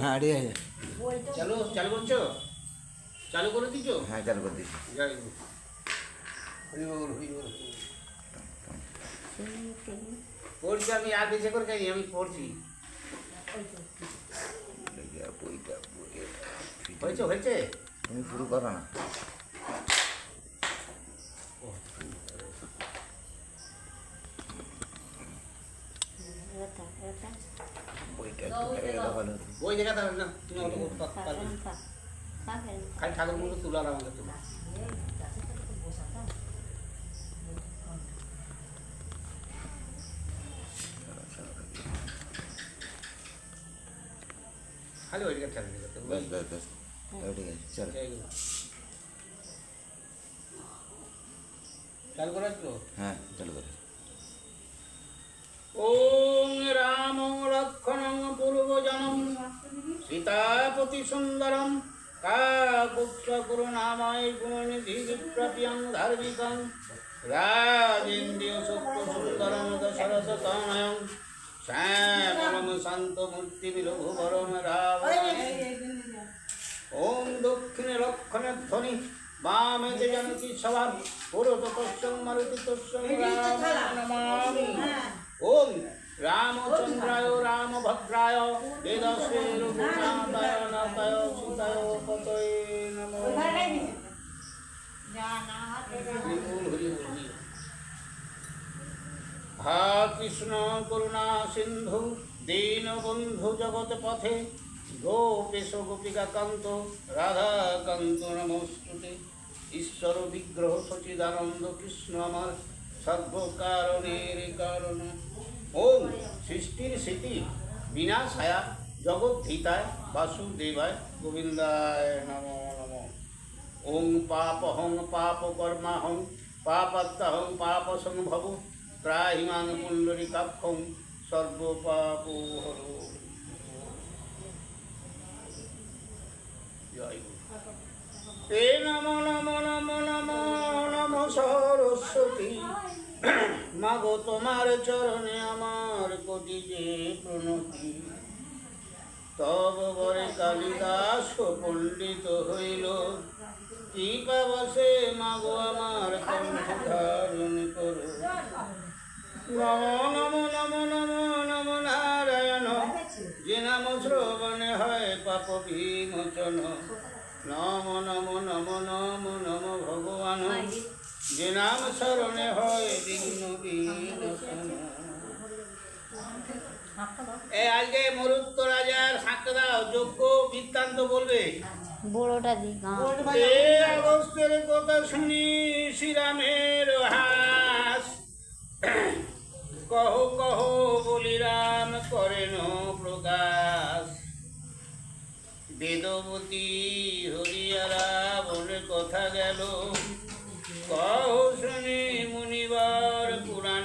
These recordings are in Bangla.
হ্যাঁ আছে। চালু চালু করছ? চালু করে দিছো? হ্যাঁ চালু করে দিচ্ছি বল হরি বল। পড়ছি আমি আর বেশি করে খাই আমি পড়ছি। হয়েছে হয়েছে? তুমি শুরু করো না। বই দেখাতে হবে না? তুমি অত করতে পারবে খালি ঠাকুর মুখে তুলার আমাকে তুলা। খালি ওই দিকে ঠাকুর দিকে ব্যাস ব্যাস ব্যাস ঠিক আছে চলো চালু করে আসলো হ্যাঁ চালু করে ওং রাম লক্ষণং পূর্বজনম সীতাপতি সুন্দরম কাকুৎস করুণাময় গুণনিধি বিপ্রপিয়ং ধার্মিকং রাজেন্দ্রিয় সত্য সুন্দরম দশরথ তনয়ং শ্যামলম শান্ত মূর্তি বিলঘুবরম রাম দক্ষিণে লক্ষণে বামে যে জনকি সবার পুরোত মারুতি তস্যং রাম নমামি ওম রামচন্দ্রায় রামভদ্রায় বেদশ্রী রঘুনাথায় নাথায় বল, হরি বল, হরি বল। হা কৃষ্ণ করুণা সিন্ধু দীনবন্ধু জগৎ পথে। গোপেশ গোপিকা কান্ত, রাধা কান্ত নমস্তুতে। ঈশ্বর বিগ্রহ সচিদানন্দ কৃষ্ণ আমার সর্বকারণের কারণ। ওম সৃষ্টির স্মৃতি বিনাশায়া, জগৎ ধীতায় বাসুদেবায়, গোবিন্দায় নম নম। ওং পাপহং পাপকর্মাহং, পাপাত্তাহং পাপসংভব ত্রাহিমাং পুণ্ডরিকাক্ষং সর্বপাপহর। জয় গুরু। তে নম নম নম নম নম সরস্বতী। মাগো তোমার চরণে আমার কোটি যে প্রণতি। তব বরে কালিদাস পণ্ডিত হইল। টিকা বসে মাগো আমার নম নম নম নম নম নারায়ণ। যে নাম শ্রবণে হয় পাপ বিমোচন। নম নম নম নম নম ভগবান। যে নাম স্মরণে হয় বিঘ্ন এ আজকে মরুত্ত রাজার দাও যোগ্য বৃত্তান্ত বলবে। বড়োটা এ অগস্তের কথা শুনি শ্রীরামের হাস। কহ কহ, বলিরাম করেন প্রকাশ। বেদবতী হরিয়ারা বলে কথা গেল, কহ শুনি মুনিবার পুরাণ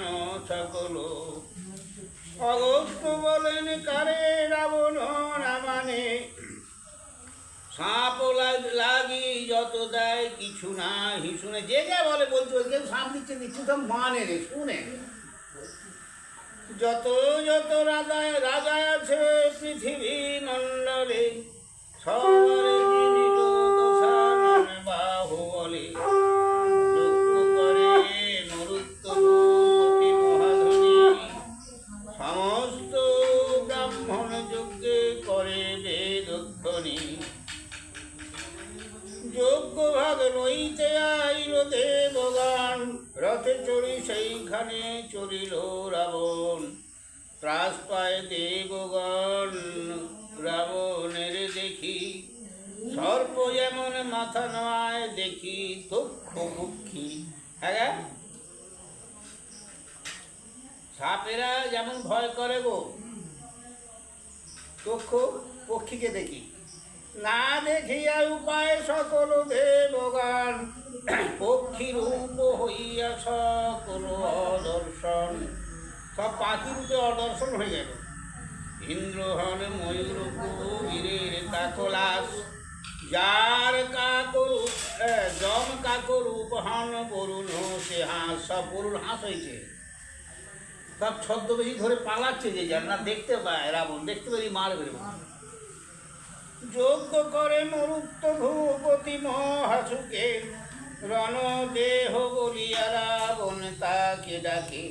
সকল অগস্ত বলেন, কারে রাবণ না মানে সাপ লাগ- যত দেয়, কিছু না শুনে যে যা বলে বলছে, ওই সাপ দিচ্ছে দিচ্ছে তো মানে রে, শুনে। যত যত রাজায় রাজা আছে পৃথিবী মণ্ডলে সবারে দেখি দক্ষ পক্ষী হ্যাঁ সাপেরা যেমন ভয় করে গো দক্ষ পক্ষীকে দেখি। না দেখিয়া উপায় সকল দেবগান পক্ষী রূপ হইয়া সকল অদর্শন, সব পাখি রূপে অদর্শন হয়ে গেল। ইন্দ্র হন ময়ূর বীরের কাকলাস, যার কাকরূপ জম কাকরূপ হন বরুণ সে হাঁস, সব বরুণ হাঁস হয়েছে। সব ছদ্মবেশী ধরে পালাচ্ছে যে যার, না দেখতে পায়, রাবণ, দেখতে পারি মারবে যোগ্য করে মরুত্ব ভূপতি মহাসুকে রণ দেহ বলিয়া রাবণ তাকে ডাকে।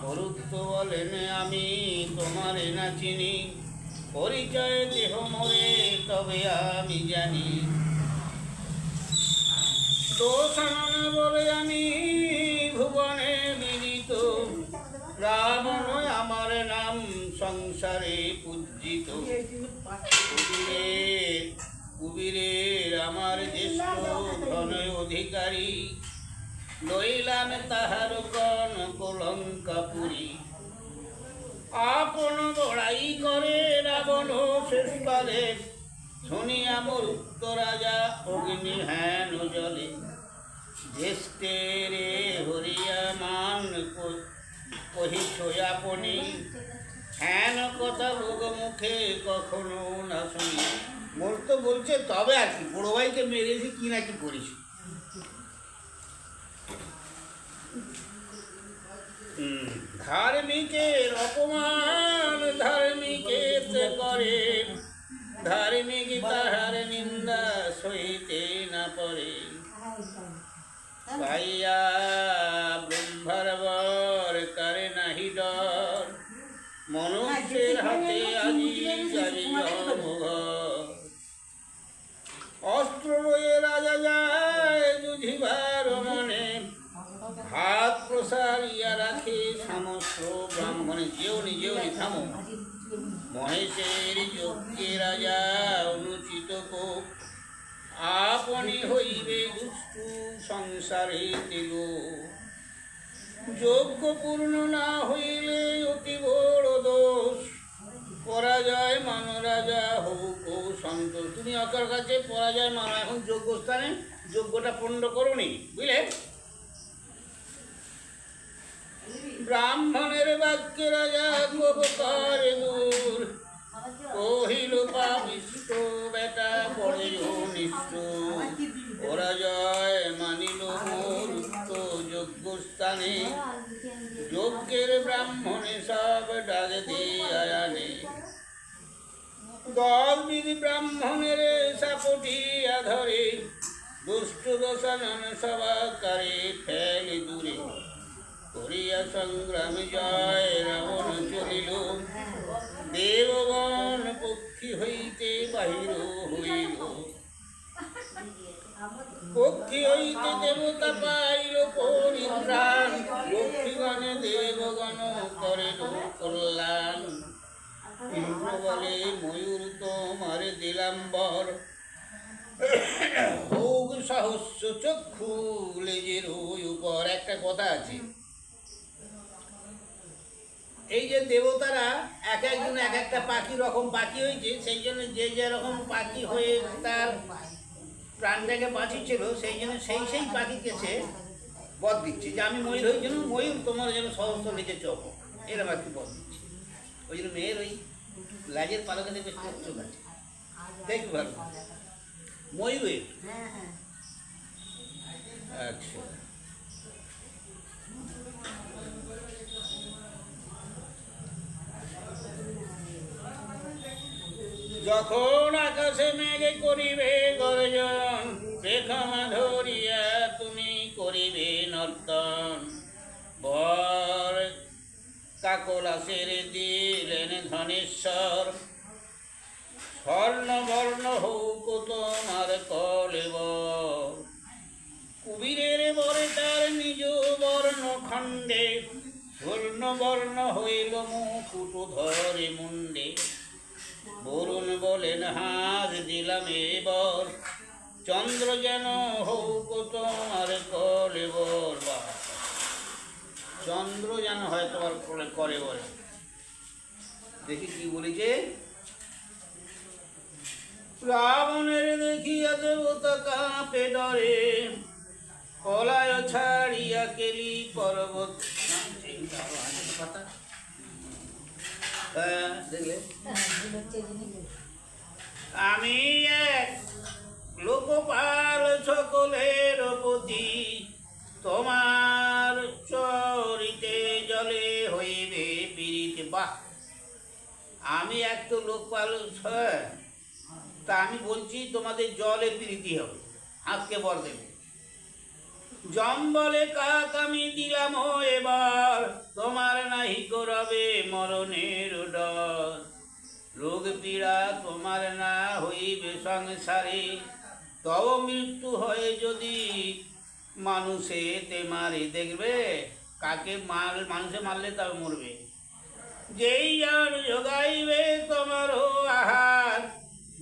মরুত্ব বলেন, আমি তোমারে না চিনি। পরিচয় দেহ মরে, তবে আমি জানি দোষানন বলে আমি ভুবনে বিদিত রাবণ আমার নাম সংসারে পূজিত। কুবীরের আমার জ্যেষ্ঠ ধন অধিকারী। লইলাম তাহার কন কলঙ্কা আপন বড়াই করে রাবণ শেষকালে শুনিয়া মোর রাজা অগ্নি হেন জলে জ্যেষ্ঠে রে হরিয়া মান কহিছ আপনি, হেন কথা লোক মুখে কখনো না শুনি। মোর তো বলছে, তবে আর কি, বড় ভাইকে মেরেছি, কি না কি করিস? ধার্মিকের অপমান, ধার্মিকের করে ধার্মিক তাহার নিন্দা সইতে না পারে ভাইয়া ব্রহ্মার বর করে নাহি ডর। মনুষ্যের হাতে আজি যাবি অস্ত্র লয়ে রাজা যায় যুধিবার মনে। হাত প্রসারিয়া রাখে সমস্ত ব্রাহ্মণে। যেও নি যেও নি, থামো। মহেশের যজ্ঞে রাজা অনুচিত আপনি হইবে দুষ্টু সংসারে দেব যোগ্য পূর্ণ না হইলে অতি বড় দোষ। পরাজয় মান রাজা হোক ও সন্তোষ। তুমি অকার কাছে পরাজয় মানো, এখন যোগ্য স্থানে যোগ্যটা পূর্ণ করনি, বুঝলে? ব্রাহ্মণের বাক্যে রাজা কোপ করে দূর কহিল পাবিষ্ট বেটা, পড়ে নিষ্ঠ পরাজয় মানিল মোর যোগ্য স্থানে যজ্ঞের ব্রাহ্মণে সব ডাক দিয়ে দল বিধি ব্রাহ্মণের সাপটিয়া ধরে দুষ্ট দশানন সবাকারে ফেলে দূরে। করিয়া সংগ্রাম জয় রাবণ চলিল। দেবগণ পক্ষী হইতে বাহির হইল। পক্ষী হইতে দেবতা পাইল পরিত্রাণ। দেবগণ করেন কল্যাণ। ইন্দ্র বলে, ময়ূর তোমারে দিলাম বর ভোগ সহস্র চক্ষু লেজের উপর। একটা কথা আছে। এই যে দেবতারা এক একজন এক একটা পাখি রকম পাখি হয়েছে সেই জন্য যে যে রকম পাখি হয়ে তার প্রাণটাকে বাঁচিয়েছিল সেই জন্য সেই সেই পাখিকে সে বধ দিচ্ছে। যে আমি ময়ূর হই যেন ময়ূর তোমার যেন সহস্র লেজে চোখ এরকম একটু বধ দিচ্ছে। ওই জন্য মেয়ের ওই লাজের পালকে দেখবে চোখ আছে। দেখবে ভালো? ময়ূর আচ্ছা। যখন আকাশে মেঘে করিবে গর্জন রেখা ধরিয়া তুমি করিবে নর্তন। বর কাকলাসের দিলেন ধনেশ্বর। স্বর্ণ বর্ণ হৌক তোমার কলেবর কুবীরের বরে তার নিজ বর্ণ খণ্ডে স্বর্ণ বর্ণ হইল মুকুট ধরে মুন্ডে। বরুণ বলেন হাত দিলাম এবার। চন্দ্র যেন হৌক তোমার কলে বর চন্দ্র যেন হয় তোমার কোলে করে বলে। দেখি কি বলেছে। রাবণের দেখিয়া দেবতা কাঁপে ডরে পলায় ছাড়িয়া কেলি পর্বত এইটা আরও আছে তো পাতা হ্যাঁ আমি এক লোকপাল সকলের প্রতি তোমার চরিতে জলে হইবে পীড়িত। বাহ! আমি এক তো লোকপাল হ্যাঁ, তা আমি বলছি তোমাদের জলে প্রীতি হবে। আজকে বর দেবে। জম বলে কাক আমি দিলাম এবার। তোমার নাহি করবে মরণের ডর। রোগ পীড়া তোমার না হইবে সংসারে। তব মৃত্যু হয় যদি মানুষে তে মারি। দেখবে কাকে মার, মানুষে মারলে তবে মরবে। যেই আর যোগাইবে তোমার আহার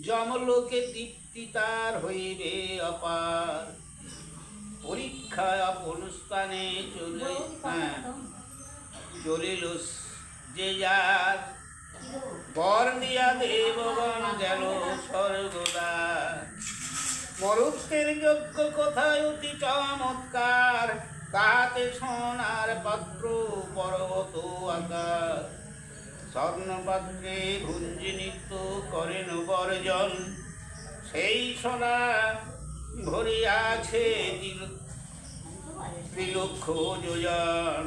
জমলোকে দীপ্তি তার হইবে অপার। পরীক্ষা অনুষ্ঠানে চলে হ্যাঁ চলিল যে যার। বর দিয়া দেবগণ গেল স্বর্গদার মরুত্বের যোগ্য কোথায় অতি চমৎকার তাহাতে সোনার পাত্র পর্বত আকার। স্বর্ণপাত্রে ভুঞ্জি নৃত্য করেন বর্জন, সেই সোনা ভরিয়াছে ত্রিলক্ষ যোজন।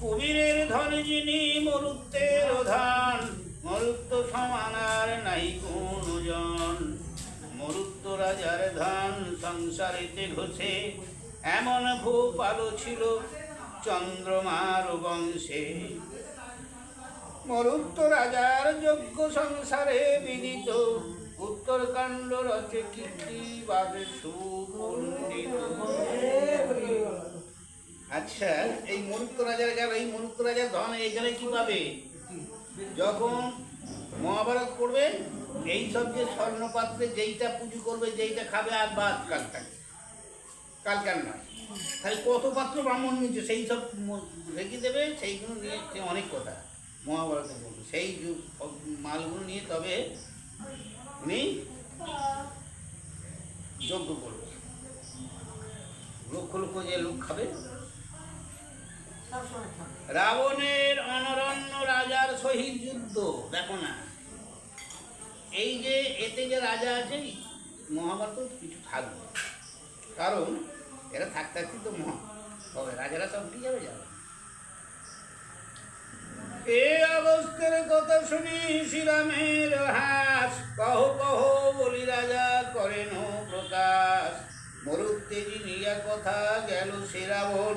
কুবীরের ধন যিনি মরুত্বের ধান মরুত্ব সমানার নাই কোন জন। মরুত্ব রাজার ধান সংসারেতে ঘষে, এমন ভূপাল ছিল চন্দ্রমার বংশে। মরুত্ব রাজার যোগ্য সংসারে বিদিত উত্তরকাণ্ড রচে কীর্তি বাদে সুপণ্ডিত আচ্ছা এই মরুত্ব রাজার গেল এই মরুত্ব রাজার ধন এখানে কি পাবে যখন মহাভারত পড়বে, এই সব যে স্বর্ণপাত্রে যেইটা পুজো করবে, যেইটা খাবে, আর বাদ কালকার কালকার নয় তাহলে কত পাত্র ব্রাহ্মণ নিচ্ছে সেই সব রেখে দেবে, সেইগুলো নিয়ে অনেক কথা মহাভারতে বলবে। সেই মালগুলো নিয়ে তবে উনি যজ্ঞ করবে। লক্ষ লক্ষ যে লোক খাবে। রাবণের অনরণ্য রাজার সহিত যুদ্ধ দেখো না এই যে এতে যে রাজা আছে মহাভারত কিছু থাকবে। কারণ এরা থাকতে থাকতে তো মহা। হবে রাজারা সব কি যাবে যাবে এ কথা শুনি শ্রীরামের হাস। কহ কহ, বলি রাজা করেন প্রকাশ। মরুত্তেজি নিয়া কথা গেল সে রাবণ।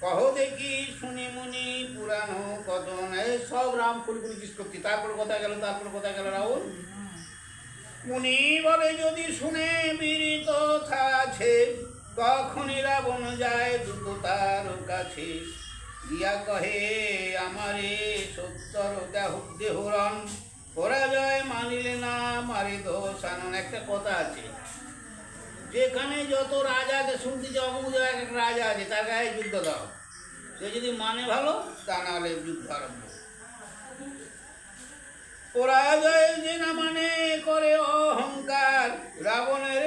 কহ দেখি, শুনি মুনি পুরানো কজন এই সব রাম ফুলগুলি জিজ্ঞেস করছি তারপর কথা গেল, তারপর কথা গেল রাবণ? মুনি বলে, যদি শুনে বীরিত আছে, তখনই রাবণ যায় দ্রুত তার কাছে। কহে, আমারে সত্তর দেহ, দেহরণ মানিলে না, মারে দোষ আনন। একটা কথা আছে। যেখানে যত রাজা আছে, শুনতে জায়গায় একটা রাজা আছে, তার গায়ে যুদ্ধ দাও। সে যদি মানে ভালো, তা না হলে যুদ্ধ আরম্ভ। পরাজয় যে না মানে করে অহংকার। রাবণের